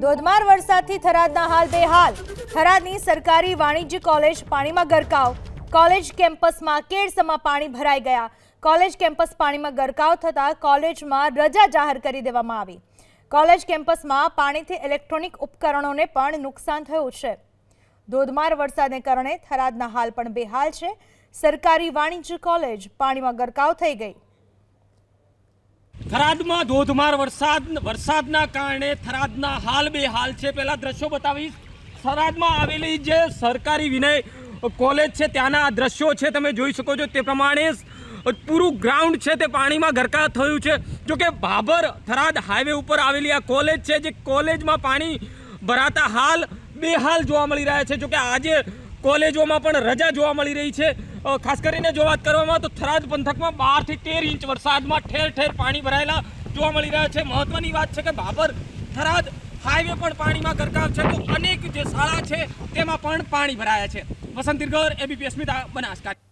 ધોધમાર વરસાદથી થરાદના હાલ બેહાલ. થરાદની સરકારી વાણિજ્ય કોલેજ પાણીમાં ગરકાવ. કોલેજ કેમ્પસમાં કેળસમાં પાણી ભરાઈ ગયા. કોલેજ કેમ્પસ પાણીમાં ગરકાવ થતાં કોલેજમાં રજા જાહેર કરી દેવામાં આવી. કોલેજ કેમ્પસમાં પાણીથી ઇલેક્ટ્રોનિક ઉપકરણોને પણ નુકસાન થયું છે. ધોધમાર વરસાદને કારણે થરાદના હાલ પણ બેહાલ છે. સરકારી વાણિજ્ય કોલેજ પાણીમાં ગરકાવ થઈ ગઈ. થરાદમાં ધોધમાર વરસાદ, વરસાદના કારણે થરાદના હાલ બે હાલ છે. પહેલાં દ્રશ્યો બતાવીશ. થરાદમાં આવેલી જે સરકારી વિનય કોલેજ છે, ત્યાંના દ્રશ્યો છે, તમે જોઈ શકો છો. તે પ્રમાણે પૂરું ગ્રાઉન્ડ છે તે પાણીમાં ગરકા થયું છે. જોકે ભાભર થરાદ હાઈવે ઉપર આવેલી આ કોલેજ છે, જે કોલેજમાં પાણી ભરાતા હાલ બેહાલ જોવા મળી રહ્યા છે. જોકે આજે કોલેજોમાં પણ રજા જોવા મળી રહી છે. ખાસ કરીને જો વાત કરવામાં તો થરાદ પંથકમાં બારથી તેર ઇંચ વરસાદમાં ઠેર ઠેર પાણી ભરાયેલા જોવા મળી રહ્યા છે. મહત્વની વાત છે કે ભાભર થરાદ હાઈવે પણ પાણીમાં ગરકાવ છે તો અનેક જે શાળા છે તેમાં પણ પાણી ભરાયા છે. Vasant A B P Asmita Banaskantha.